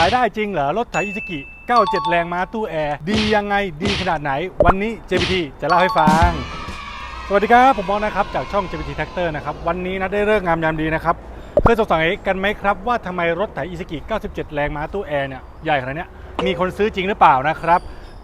ขายได้จริงเหรอ รถไถอิซ k กิ 97 แรงม้าตู้แอร์ ดียังไงดีขนาดไหน วันนี้ JPT จะเล่าให้ฟัง สวัสดีครับ ผมบอลนะครับ จากช่อง JPT Tractor นะครับ วันนี้นะได้เลิกงามยามดีนะครับเคยสงสัยกันไหมครับ ว่าทำไมรถไถอิซ k กิ 97 แรงม้าตู้แอร์เนี่ยใหญ่ขนาดเนี้ยมีคนซื้อจริงหรือเปล่านะครับ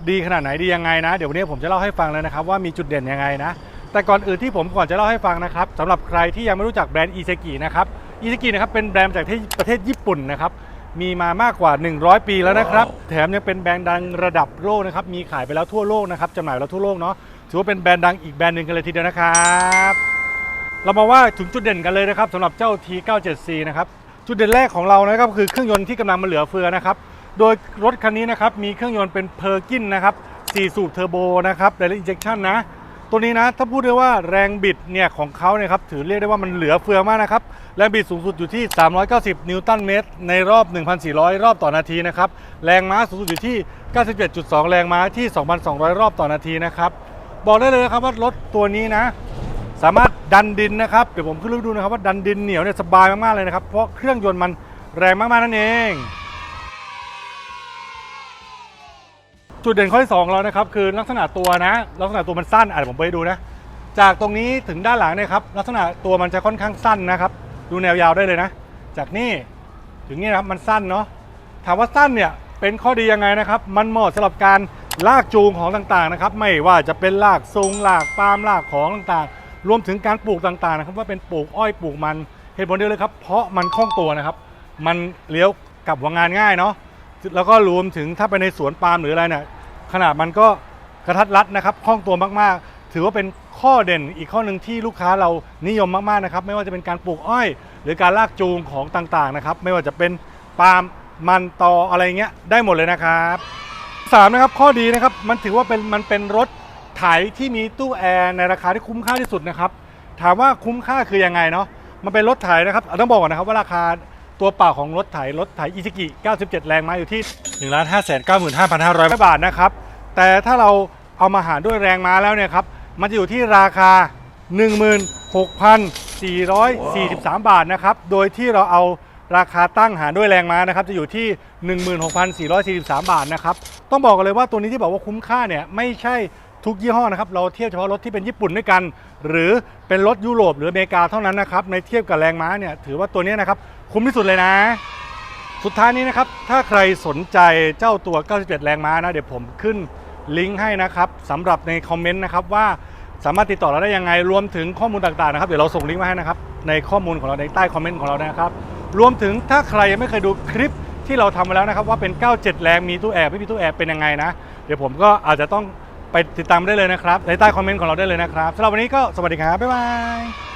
ดีขนาดไหนดียังไงนะ เดี๋ยววันนี้ผมจะเล่าให้ฟังเลยนะครับว่ามีจุดเด่นยังไงนะ แต่ก่อนอื่นที่ผมก่อนจะเล่าให้ฟังนะครับสำหรับใครที่ยังไม่รู้จักแบรนด์อิซ k กินะครับอิซ k กินะครับเป็นแบรนด์จากที่ประเทศญี่ปุ่นนะครับ มีมามากกว่า 100 ปีแล้วนะครับ แถมยังเป็นแบรนด์ดังระดับโลกนะครับ มีขายไปแล้วทั่วโลกนะครับจำหน่ายไปแล้วทั่วโลกเนาะ ถือว่าเป็นแบรนด์ดังอีกแบรนด์หนึ่งกันเลยทีเดียวนะครับ เรามาว่าถึงจุดเด่นกันเลยนะครับสำหรับเจ้า T97C นะครับ จุดเด่นแรกของเรานะครับคือเครื่องยนต์ที่กำลังมาเหลือเฟือนะครับ โดยรถคันนี้นะครับมีเครื่องยนต์เป็นเพอร์กินนะครับ4สูบเทอร์โบนะครับ Direct Injection นะ ตัวนี้นะถ้าพูดได้ว่าแรงบิดเนี่ยของเขาเนี่ยครับถือเรียกได้ว่ามันเหลือเฟือมากนะครับแรงบิดสูงสุดอยู่ที่ 390 นิวตันเมตร ในรอบ 1,400 รอบต่อนาทีนะครับแรงม้าสูงสุดอยู่ที่ 97.2 แรงม้าที่ 2,200 รอบต่อนาทีนะครับบอกได้เลยนะครับว่ารถตัวนี้นะ สามารถดันดินนะครับเดี๋ยวผมขึ้นรูปดูนะครับว่าดันดินเหนียวเนี่ยสบายมากๆเลยนะครับเพราะเครื่องยนต์มันแรงมากๆนั่นเอง จุดเด่นข้อที่สองเรานะครับคือลักษณะตัวนะ ลักษณะตัวมันสั้นอะผมไปดูนะ จากตรงนี้ถึงด้านหลังเนี่ยครับลักษณะตัวมันจะค่อนข้างสั้นนะครับ ดูแนวยาวได้เลยนะ จากนี่ถึงนี่นะครับมันสั้นเนาะถามว่าสั้นเนี่ยเป็นข้อดียังไงนะครับ มันเหมาะสำหรับการลากจูงของต่างๆนะครับ ไม่ว่าจะเป็นลากซุงลากปาล์มลากของต่างๆ รวมถึงการปลูกต่างๆนะครับ ว่าเป็นปลูกอ้อยปลูกมันเหตุผลเดียวเลยครับ เพราะมันคล่องตัวนะครับ มันเลี้ยวกับหัวงานง่ายเนาะ แล้วก็รวมถึงถ้าไปในสวนปาล์มหรืออะไรเนี่ยขนาดมันก็กระทัดรัดนะครับคล่องตัวมากๆ ถือว่าเป็นข้อเด่นอีกข้อหนึ่งที่ลูกค้าเรานิยมมากๆนะครับไม่ว่าจะเป็นการปลูกอ้อย หรือการลากจูงของต่างๆนะครับไม่ว่าจะเป็นปาล์มมันตออะไรเงี้ยได้หมดเลยนะครับสามนะครับข้อดีนะครับมันถือว่าเป็นมันเป็นรถไถที่มีตู้แอร์ในราคาที่คุ้มค่าที่สุดนะครับถามว่าคุ้มค่าคือยังไงเนาะมันเป็นรถไถนะครับต้องบอกก่อนนะครับว่าราคา ตัวเปล่าของรถไถรถไถอิซิกิ 97 แรงม้าอยู่ที่ 1 5 9 5 5 5 0 0 บาทนะครับ แต่ถ้าเราเอามาหารด้วยแรงม้าแล้วเนี่ยครับ มันจะอยู่ที่ราคา 16,443 บาทนะครับ โดยที่เราเอาราคาตั้งหารด้วยแรงม้านะครับ จะอยู่ที่ 16,443 บาทนะครับ ต้องบอกกันเลยว่าตัวนี้ที่บอกว่าคุ้มค่าเนี่ยไม่ใช่ทุกยี่ห้อนะครับ เราเทียบเฉพาะรถที่เป็นญี่ปุ่นด้วยกัน หรือเป็นรถยุโรปหรืออเมริกาเท่านั้นนะครับ ในเทียบกับแรงม้าเนี่ยถือว่าตัวนี้นะครับ คุ้มที่สุดเลยนะ สุดท้ายนี้นะครับ ถ้าใครสนใจเจ้าตัว 97 แรงม้านะ เดี๋ยวผมขึ้นลิงก์ให้นะครับสำหรับในคอมเมนต์นะครับว่าสามารถติดต่อเราได้ยังไง รวมถึงข้อมูลต่างๆนะครับ เดี๋ยวเราส่งลิงก์มาให้นะครับ ในข้อมูลของเราในใต้คอมเมนต์ของเรานะครับ รวมถึงถ้าใครยังไม่เคยดูคลิปที่เราทำมาแล้วนะครับ ว่าเป็น 97 แรงมีตู้แอร์ไม่มีตู้แอร์เป็นยังไงนะ เดี๋ยวผมก็อาจจะต้องไปติดตามได้เลยนะครับในใต้คอมเมนต์ของเราได้เลยนะครับสำหรับวันนี้ก็สวัสดีครับบ๊ายบาย